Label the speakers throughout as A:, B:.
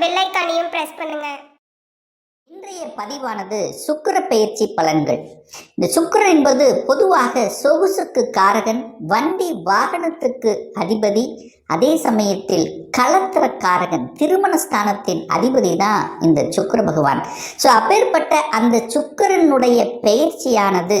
A: Bell ஐக்கானையும் press பண்ணுங்க.
B: இன்றைய பதிவானது சுக்கிர பயிற்சி பலன்கள். இந்த சுக்கிரன் என்பது பொதுவாக சொகுசுக்கு காரகன் வண்டி வாகனத்துக்கு அதிபதி அதே சமயத்தில் கலத்திர காரகன் திருமண ஸ்தானத்தின் அதிபதி தான் இந்த சுக்கிர பகவான். ஸோ அப்பேற்பட்ட அந்த சுக்கிரனுடைய பெயர்ச்சியானது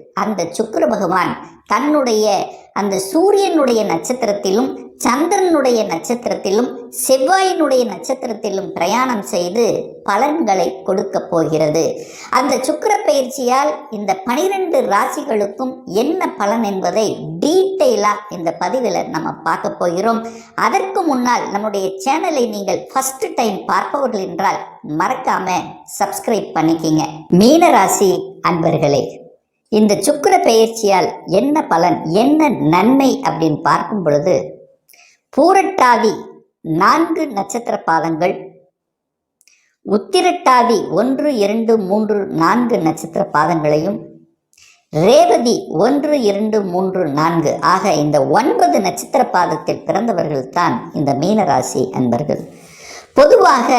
B: அந்த சுக்கர பகவான் தன்னுடைய அந்த சூரியனுடைய நட்சத்திரத்திலும் சந்திரனுடைய நட்சத்திரத்திலும் செவ்வாயினுடைய நட்சத்திரத்திலும் பிரயாணம் செய்து பலன்களை கொடுக்க போகிறது. அந்த சுக்கிர பயிற்சியால் இந்த பனிரெண்டு ராசிகளுக்கும் என்ன பலன் என்பதை டீட்டெயிலாக இந்த பதிவில் நம்ம பார்க்க போகிறோம். அதற்கு முன்னால் நம்முடைய சேனலை நீங்கள் ஃபர்ஸ்ட் டைம் பார்ப்பவர்கள் என்றால் மறக்காம சப்ஸ்கிரைப் பண்ணிக்கிங்க. மீனராசி அன்பர்களே இந்த சுக்கிர பெயர்ச்சியால் என்ன பலன் என்ன நன்மை அப்படின்னு பார்க்கும் பொழுது பூரட்டாதி நான்கு நட்சத்திர பாதங்கள் உத்திரட்டாதி ஒன்று இரண்டு மூன்று நான்கு நட்சத்திர பாதங்களையும் ரேவதி ஒன்று இரண்டு மூன்று நான்கு ஆக இந்த ஒன்பது நட்சத்திர பாதத்தில் பிறந்தவர்கள் தான் இந்த மீனராசி அன்பர்கள். பொதுவாக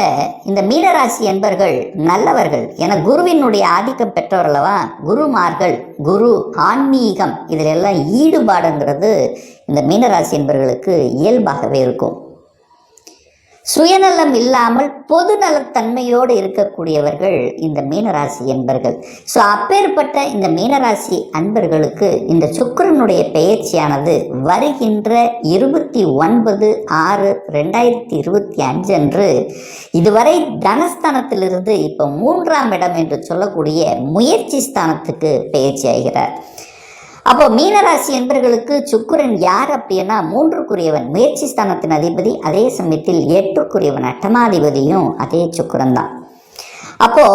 B: இந்த மீனராசி என்பர்கள் நல்லவர்கள். என குருவினுடைய ஆதிக்கம் பெற்றவர்களவா குருமார்கள் குரு ஆன்மீகம் இதில் எல்லாம் ஈடுபாடுங்கிறது இந்த மீனராசி என்பர்களுக்கு இயல்பாகவே இருக்கும். சுயநலம் இல்லாமல் பொது நலத்தன்மையோடு இருக்கக்கூடியவர்கள் இந்த மீனராசி என்பர்கள். ஸோ அப்பேற்பட்ட இந்த மீனராசி அன்பர்களுக்கு இந்த சுக்கரனுடைய பெயர்ச்சியானது வருகின்ற இருபத்தி ஒன்பது ஆறு ரெண்டாயிரத்தி இருபத்தி அஞ்சு அன்று. இதுவரை தனஸ்தானத்திலிருந்து இப்போ மூன்றாம் இடம் என்று சொல்லக்கூடிய முயற்சி ஸ்தானத்துக்கு பெயர்ச்சி ஆகிறார். அப்போ மீனராசி என்பர்களுக்கு சுக்கிரன் யார் அப்படின்னா மூன்றுக்குரியவன். முயற்சி ஸ்தானத்தின் அதிபதி அதே சமயத்தில் எட்டுக்குரியவன் அட்டமாதிபதியும் அதே சுக்குரன் தான். அப்போ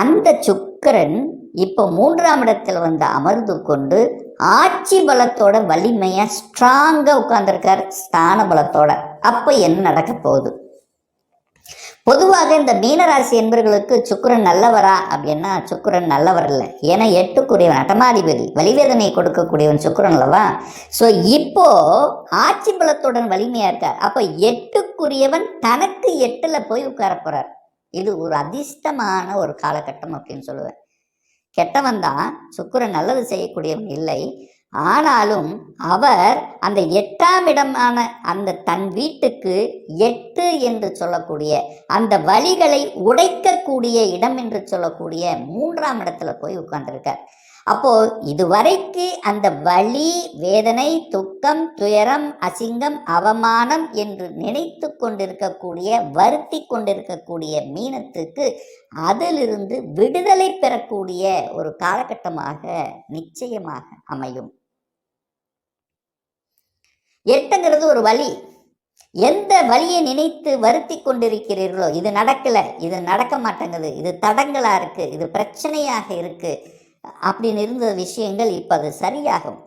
B: அந்த சுக்கரன் இப்போ மூன்றாம் இடத்தில் வந்து அமர்ந்து கொண்டு ஆட்சி பலத்தோட வலிமையா ஸ்ட்ராங்கா உட்கார்ந்துருக்கார் ஸ்தான பலத்தோட. அப்போ என்ன நடக்க போகுது? பொதுவாக இந்த மீனராசி என்பவர்களுக்கு சுக்கிரன் நல்லவரா அப்படின்னா சுக்கிரன் நல்லவர் இல்லை. ஏன்னா எட்டுக்குரியவன் அட்டமாதிபதி வலிவேதனை கொடுக்கக்கூடியவன் சுக்கிரன் அல்லவா? ஸோ இப்போ ஆட்சி பலத்துடன் வலிமையாக இருக்கார். அப்போ எட்டுக்குரியவன் தனக்கு எட்டில் போய் உட்கார போகிறார் இது ஒரு அதிர்ஷ்டமான ஒரு காலகட்டம் அப்படின்னு சொல்லுவேன். கெட்டவன் தான் சுக்கிரன் நல்லது செய்யக்கூடியவன் இல்லை. ஆனாலும் அவர் அந்த எட்டாம் இடமான அந்த தன் வீட்டுக்கு எட்டு என்று சொல்லக்கூடிய அந்த வழிகளை உடைக்கக்கூடிய இடம் என்று சொல்லக்கூடிய மூன்றாம் இடத்துல போய் உட்கார்ந்துருக்கார். அப்போ இதுவரைக்கு அந்த வலி வேதனை துக்கம் துயரம் அசிங்கம் அவமானம் என்று நினைத்து கொண்டிருக்கக்கூடிய வருத்தி கொண்டிருக்கக்கூடிய மீனத்துக்கு அதிலிருந்து விடுதலை பெறக்கூடிய ஒரு காலகட்டமாக நிச்சயமாக அமையும். எட்டுங்கிறது ஒரு வழி. எந்த வழியை நினைத்து வருத்தி கொண்டிருக்கிறீர்களோ இது நடக்கலை இது நடக்க மாட்டேங்குது இது தடங்களாக இருக்குது இது பிரச்சனையாக இருக்குது அப்படின்னு இருந்த விஷயங்கள் இப்போ அது சரியாகும்.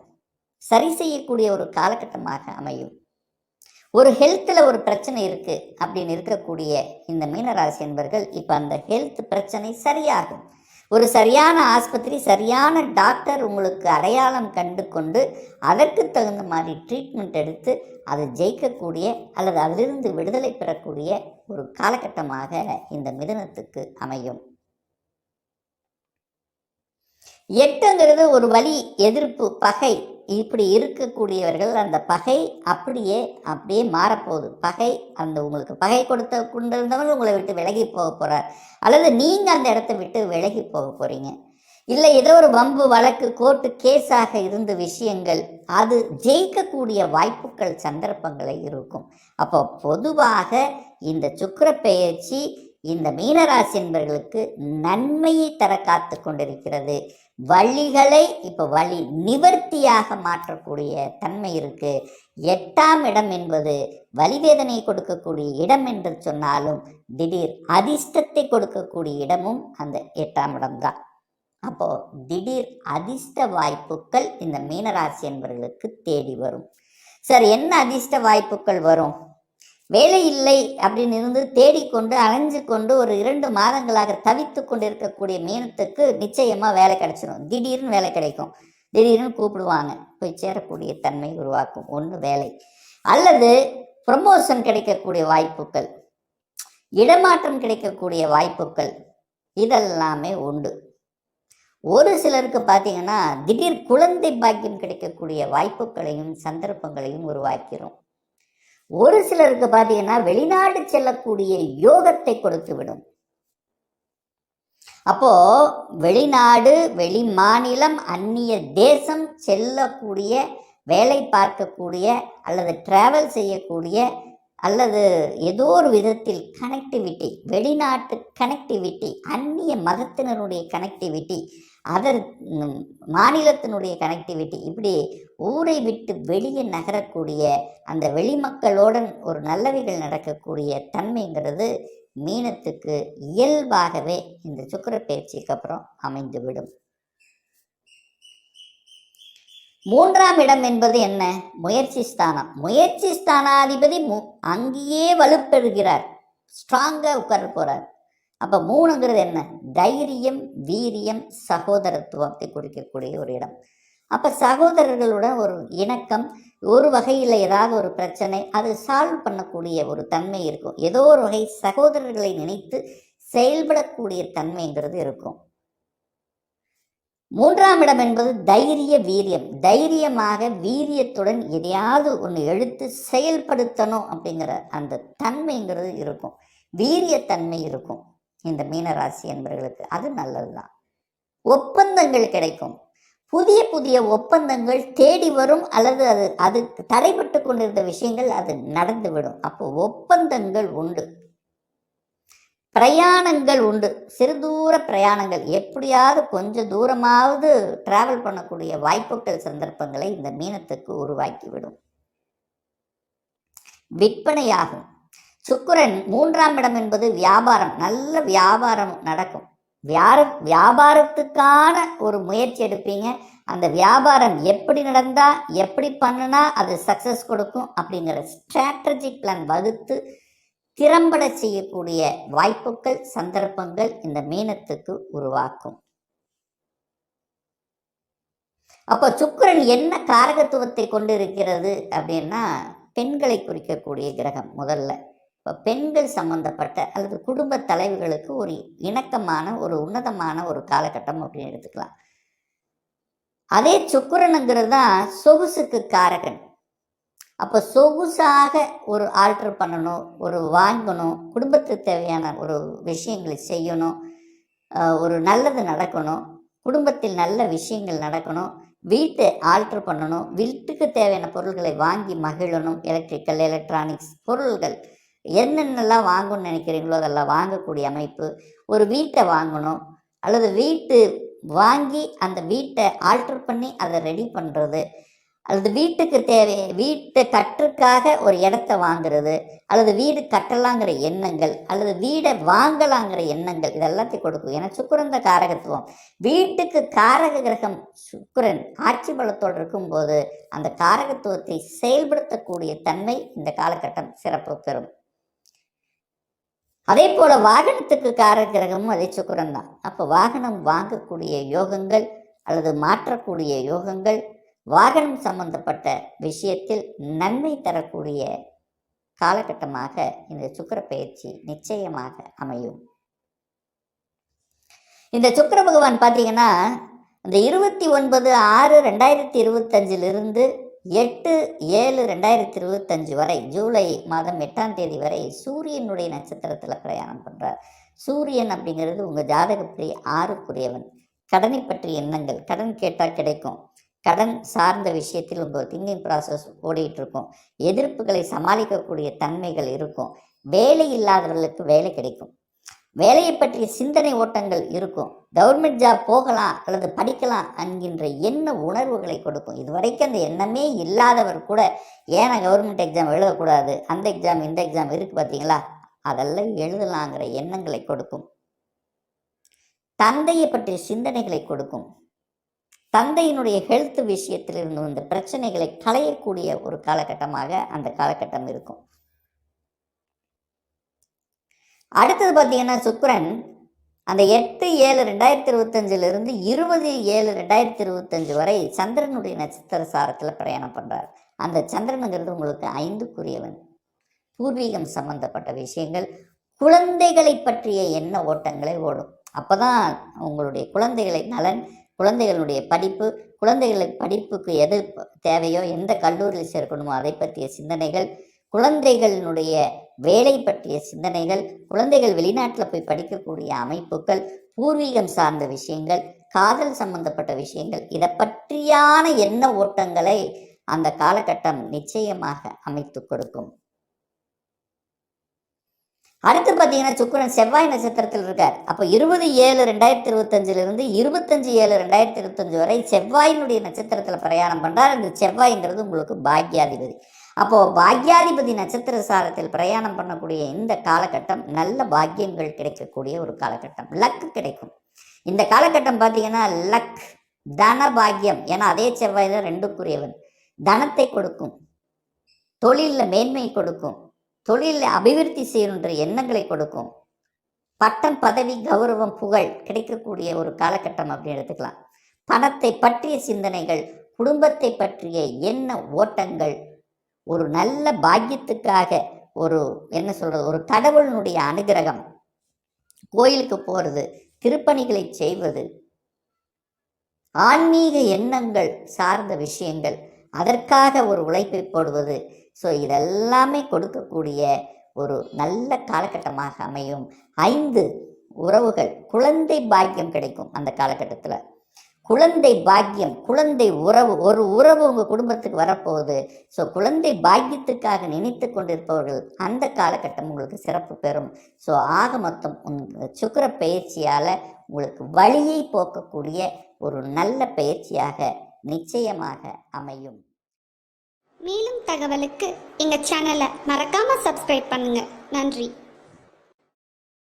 B: சரி செய்யக்கூடிய ஒரு காலகட்டமாக அமையும். ஒரு ஹெல்த்தில் ஒரு பிரச்சனை இருக்குது அப்படின்னு இருக்கக்கூடிய இந்த மீனராசி என்பர்கள் இப்போ அந்த ஹெல்த் பிரச்சனை சரியாகும். ஒரு சரியான ஆஸ்பத்திரி சரியான டாக்டர் உங்களுக்கு அடையாளம் கண்டு கொண்டு அதற்கு தகுந்த மாதிரி ட்ரீட்மெண்ட் எடுத்து அதை ஜெயிக்கக்கூடிய அல்லது அதிலிருந்து விடுதலை பெறக்கூடிய ஒரு காலகட்டமாக இந்த மிதனத்துக்கு அமையும். எட்டுங்கிறது ஒரு வழி எதிர்ப்பு பகை. இப்படி இருக்கக்கூடியவர்கள் அந்த பகை அப்படியே அப்படியே மாறப்போகுது. பகை அந்த உங்களுக்கு பகை கொடுத்த கொண்டிருந்தவங்க உங்களை விட்டு விலகி போக போகிறார் அல்லது நீங்கள் அந்த இடத்த விட்டு விலகி போக போகிறீங்க இல்லை ஏதோ ஒரு வம்பு வழக்கு கோர்ட்டு கேஸாக இருந்த விஷயங்கள் அது ஜெயிக்கக்கூடிய வாய்ப்புகள் சந்தர்ப்பங்களை இருக்கும். அப்போ பொதுவாக இந்த சுக்கிர பெயர்ச்சி இந்த மீனராசி என்பவர்களுக்கு நன்மையை தர காத்து கொண்டிருக்கிறது. வழிகளை இப்போ வழி நிவர்த்தியாக மாற்றக்கூடிய தன்மை இருக்கு. எட்டாம் இடம் என்பது வலிவேதனை கொடுக்கக்கூடிய இடம் என்று சொன்னாலும் திடீர் அதிர்ஷ்டத்தை கொடுக்கக்கூடிய இடமும் அந்த எட்டாம் இடம்தான் அப்போ திடீர் அதிர்ஷ்ட வாய்ப்புகள் இந்த மீனராசி என்பவர்களுக்கு தேடி வரும். சார் என்ன அதிர்ஷ்ட வாய்ப்புகள் வரும்? வேலை இல்லை அப்படின்னு இருந்து தேடிக்கொண்டு அலைஞ்சு கொண்டு ஒரு இரண்டு மாதங்களாக தவித்து கொண்டு இருக்கக்கூடிய மீனத்துக்கு நிச்சயமாக வேலை கிடைச்சிடும் திடீர்னு வேலை கிடைக்கும். திடீர்னு கூப்பிடுவாங்க. போய் சேரக்கூடிய தன்மை உருவாக்கும். ஒன்று வேலை. அல்லது ப்ரமோஷன் கிடைக்கக்கூடிய வாய்ப்புகள். இடமாற்றம் கிடைக்கக்கூடிய வாய்ப்புகள். இதெல்லாமே உண்டு. ஒரு சிலருக்கு பார்த்தீங்கன்னா திடீர் குழந்தை பாக்கியம் கிடைக்கக்கூடிய வாய்ப்புகளையும் சந்தர்ப்பங்களையும் உருவாக்கிறோம் ஒரு சிலருக்கு பார்த்தீங்கன்னா வெளிநாடு செல்லக்கூடிய யோகத்தை கொடுத்து விடும். அப்போ வெளிநாடு வெளி மாநிலம் அந்நிய தேசம் செல்லக்கூடிய வேலை பார்க்கக்கூடிய அல்லது டிராவல் செய்யக்கூடிய அல்லது ஏதோ ஒரு விதத்தில் கனெக்டிவிட்டி வெளிநாட்டு கனெக்டிவிட்டி அந்நிய மதத்தினருடைய கனெக்டிவிட்டி அதர் மாநிலத்தினுடைய கனெக்டிவிட்டி இப்படி ஊரை விட்டு வெளியே நகரக்கூடிய அந்த வெளிமக்களுடன் ஒரு நல்லவைகள் நடக்கக்கூடிய தன்மைங்கிறது மீனத்துக்கு இயல்பாகவே இந்த சுக்கிர பயிற்சிக்கு அப்புறம் அமைந்துவிடும். மூன்றாம் இடம் என்பது என்ன? முயற்சி ஸ்தானம். முயற்சி ஸ்தானாதிபதி மு அங்கேயே வலுப்பெறுகிறார். ஸ்ட்ராங்காக உட்கார போகிறார் அப்போ மூணுங்கிறது என்ன? தைரியம் வீரியம் சகோதரத்துவத்தை குறிக்கக்கூடிய ஒரு இடம். அப்போ சகோதரர்களுடன் ஒரு இணக்கம் ஒரு வகையில் ஏதாவது ஒரு பிரச்சனை அது சால்வ் பண்ணக்கூடிய ஒரு தன்மை இருக்கும். ஏதோ ஒரு வகை சகோதரர்களை நினைத்து செயல்படக்கூடிய தன்மைங்கிறது இருக்கும். மூன்றாம் இடம் என்பது தைரிய வீரியம். தைரியமாக வீரியத்துடன் எதையாவது ஒன்று எழுத்து செயல்படுத்தணும் அப்படிங்கிற அந்த தன்மைங்கிறது இருக்கும். வீரியத்தன்மை இருக்கும். இந்த மீனராசி என்பவர்களுக்கு அது நல்லதுதான். ஒப்பந்தங்கள் கிடைக்கும். புதிய புதிய ஒப்பந்தங்கள் தேடி வரும் அல்லது அது அதுக்கு தடைபட்டு கொண்டிருந்த விஷயங்கள் அது நடந்துவிடும். அப்போ ஒப்பந்தங்கள் உண்டு. பிரயாணங்கள் உண்டு. சிறு தூர பிரயாணங்கள். எப்படியாவது கொஞ்சம் தூரமாவது டிராவல் பண்ணக்கூடிய வாய்ப்புகள் சந்தர்ப்பங்களை இந்த மீனத்துக்கு உருவாக்கிவிடும். விற்பனையாகும். சுக்கிரன் மூன்றாம் இடம் என்பது வியாபாரம். நல்ல வியாபாரம் நடக்கும். வியார வியாபாரத்துக்கான ஒரு முயற்சி எடுப்பீங்க. அந்த வியாபாரம் எப்படி நடந்தால் எப்படி பண்ணுனா அது சக்ஸஸ் கொடுக்கும் அப்படிங்கிற ஸ்ட்ராட்டஜிக் பிளான் வகுத்து திறம்பட செய்யக்கூடிய வாய்ப்புகள் சந்தர்ப்பங்கள் இந்த மீனத்துக்கு உருவாக்கும். அப்போ சுக்கரன் என்ன காரகத்துவத்தை கொண்டு இருக்கிறது அப்படின்னா பெண்களை குறிக்கக்கூடிய கிரகம் முதல்ல. பெண்கள் சம்பந்தப்பட்ட அல்லது குடும்ப தலைவிகளுக்கு ஒரு இணக்கமான ஒரு உன்னதமான ஒரு காலகட்டம் அப்படின்னு எடுத்துக்கலாம். அதே சுக்கிரனுங்கிறது தான் சொகுசுக்கு காரகன். அப்போ சொகுசாக ஒரு ஆல்டர் பண்ணணும் ஒரு வாங்கணும் குடும்பத்துக்கு தேவையான ஒரு விஷயங்களை செய்யணும் ஒரு நல்லது நடக்கணும் குடும்பத்தில் நல்ல விஷயங்கள் நடக்கணும் வீட்டை ஆல்டர் பண்ணணும் வீட்டுக்கு தேவையான பொருள்களை வாங்கி மகிழணும் எலக்ட்ரிக்கல் எலக்ட்ரானிக்ஸ் பொருள்கள் என்னென்னலாம் வாங்கணும்னு நினைக்கிறீங்களோ அதெல்லாம் வாங்கக்கூடிய அமைப்பு. ஒரு வீட்டை வாங்கணும் அல்லது வீட்டு வாங்கி அந்த வீட்டை ஆல்டர் பண்ணி அதை ரெடி பண்ணுறது அல்லது வீட்டுக்கு தேவை வீட்டை கற்றுக்காக ஒரு இடத்த வாங்குறது அல்லது வீடு கட்டலாங்கிற எண்ணங்கள் அல்லது வீடை வாங்கலாங்கிற எண்ணங்கள் இதெல்லாத்தையும் கொடுக்கும். ஏன்னா சுக்கிரன் காரகத்துவம். வீட்டுக்கு காரக கிரகம் சுக்கிரன் ஆட்சி பலத்தோடு இருக்கும்போது அந்த காரகத்துவத்தை செயல்படுத்தக்கூடிய தன்மை இந்த காலகட்டம் சிறப்பு பெறும். அதே போல வாகனத்துக்கு காரக கிரகமும் அதே சுக்கரன் தான். அப்போ வாகனம் வாங்கக்கூடிய யோகங்கள் அல்லது மாற்றக்கூடிய யோகங்கள் வாகனம் சம்பந்தப்பட்ட விஷயத்தில் நன்மை தரக்கூடிய காலகட்டமாக இந்த சுக்கிர பயிற்சி நிச்சயமாக அமையும். இந்த சுக்கர பகவான் பார்த்தீங்கன்னா இந்த இருபத்தி ஒன்பது ஆறு ரெண்டாயிரத்தி இருபத்தஞ்சிலிருந்து எட்டு ஏழு ரெண்டாயிரத்தி இருபத்தஞ்சு வரை ஜூலை மாதம் எட்டாம் தேதி வரை சூரியனுடைய நட்சத்திரத்தில் பிரயாணம் பண்ணுறார் சூரியன் அப்படிங்கிறது உங்கள் ஜாதகப்படி ஆறுக்குரியவன். கடனை பற்றிய எண்ணங்கள் கடன் கேட்டால் கிடைக்கும். கடன் சார்ந்த விஷயத்தில் உங்கள் திங்கிங் ப்ராசஸ் ஓடிட்டு இருக்கும் எதிர்ப்புகளை சமாளிக்கக்கூடிய தன்மைகள் இருக்கும். வேலை இல்லாதவர்களுக்கு வேலை கிடைக்கும். வேலையை பற்றிய சிந்தனை ஓட்டங்கள் இருக்கும். கவர்மெண்ட் ஜாப் போகலாம் அல்லது படிக்கலாம் என்கின்ற எண்ண உணர்வுகளை கொடுக்கும். இது வரைக்கும் அந்த எண்ணமே இல்லாதவர் கூட ஏன்னா கவர்மெண்ட் எக்ஸாம் எழுதக்கூடாது? அந்த எக்ஸாம் இந்த எக்ஸாம் இருக்குது பார்த்தீங்களா? அதெல்லாம் எழுதலாங்கிற எண்ணங்களை கொடுக்கும். தந்தையை பற்றிய சிந்தனைகளை கொடுக்கும். தந்தையினுடைய ஹெல்த் விஷயத்திலிருந்து வந்த பிரச்சனைகளை களையக்கூடிய ஒரு காலகட்டமாக அந்த காலகட்டம் இருக்கும். அடுத்தது பார்த்தீங்கன்னா சுக்ரன் அந்த எட்டு ஏழு ரெண்டாயிரத்தி இருபத்தஞ்சிலிருந்து இருபது ஏழு ரெண்டாயிரத்தி இருபத்தஞ்சு வரை சந்திரனுடைய நட்சத்திர சாரத்தில் பிரயாணம் பண்ணுறார் அந்த சந்திரனுங்கிறது உங்களுக்கு ஐந்துக்குரியவன். பூர்வீகம் சம்பந்தப்பட்ட விஷயங்கள் குழந்தைகளை பற்றிய எண்ண ஓட்டங்களை ஓடும். அப்போ தான் உங்களுடைய குழந்தைகளை நலன் குழந்தைகளுடைய படிப்பு குழந்தைகளை படிப்புக்கு எது தேவையோ எந்த கல்லூரியில் சேர்க்கணுமோ அதை பற்றிய சிந்தனைகள் குழந்தைகளினுடைய வேலை பற்றிய சிந்தனைகள் குழந்தைகள் வெளிநாட்டில் போய் படிக்கக்கூடிய அமைப்புகள் பூர்வீகம் சார்ந்த விஷயங்கள் காதல் சம்பந்தப்பட்ட விஷயங்கள் இதை பற்றியான எண்ண ஓட்டங்களை அந்த காலகட்டம் நிச்சயமாக அமைத்து கொடுக்கும். அடுத்து பார்த்தீங்கன்னா சுக்கரன் செவ்வாய் நட்சத்திரத்தில் இருக்கார். அப்போ இருபது ஏழு ரெண்டாயிரத்தி இருபத்தஞ்சிலிருந்து இருபத்தஞ்சு ஏழு ரெண்டாயிரத்தி இருபத்தஞ்சு வரை செவ்வாயினுடைய நட்சத்திரத்தில் பிரயாணம் பண்ணுறார் இந்த செவ்வாய்ங்கிறது உங்களுக்கு பாக்யாதிபதி அப்போது பாக்யாதிபதி நட்சத்திர சாரத்தில் பிரயாணம் பண்ணக்கூடிய இந்த காலகட்டம் நல்ல பாக்கியங்கள் கிடைக்கக்கூடிய ஒரு காலகட்டம். லக் கிடைக்கும். இந்த காலகட்டம் பார்த்தீங்கன்னா லக் தன பாக்கியம். ஏன்னா அதே செவ்வாய் தான் ரெண்டுக்குரியவன். தனத்தை கொடுக்கும். தொழிலில் மேன்மை கொடுக்கும். தொழிலில் அபிவிருத்தி செய்யணுன்ற எண்ணங்களை கொடுக்கும். பட்டம் பதவி கௌரவம் புகழ் கிடைக்கக்கூடிய ஒரு காலகட்டம் அப்படின்னு எடுத்துக்கலாம். பணத்தை பற்றிய சிந்தனைகள் குடும்பத்தை பற்றிய எண்ண ஓட்டங்கள் ஒரு நல்ல பாக்கியத்துக்காக ஒரு என்ன சொல்கிறது ஒரு கடவுளினுடைய அனுகிரகம். கோயிலுக்கு போகிறது திருப்பணிகளை செய்வது ஆன்மீக எண்ணங்கள் சார்ந்த விஷயங்கள் அதற்காக ஒரு உழைப்பை போடுவது. ஸோ இதெல்லாமே கொடுக்கக்கூடிய ஒரு நல்ல காலகட்டமாக அமையும். ஐந்து உறவுகள் குழந்தை பாக்கியம் கிடைக்கும் அந்த காலகட்டத்தில். குழந்தை பாக்கியம் குழந்தை உறவு ஒரு உறவு உங்கள் குடும்பத்துக்கு வரப்போகுது. ஸோ குழந்தை பாக்கியத்துக்காக நினைத்து கொண்டிருப்பவர்கள் அந்த காலகட்டம் உங்களுக்கு சிறப்பு பெறும். ஸோ ஆக மொத்தம் உங்க சுக்கர பயிற்சியால் உங்களுக்கு வழியை போக்கக்கூடிய ஒரு நல்ல பயிற்சியாக நிச்சயமாக அமையும்.
A: மேலும் தகவலுக்கு எங்கள் சேனலை மறக்காமல் சப்ஸ்கிரைப் பண்ணுங்கள் நன்றி.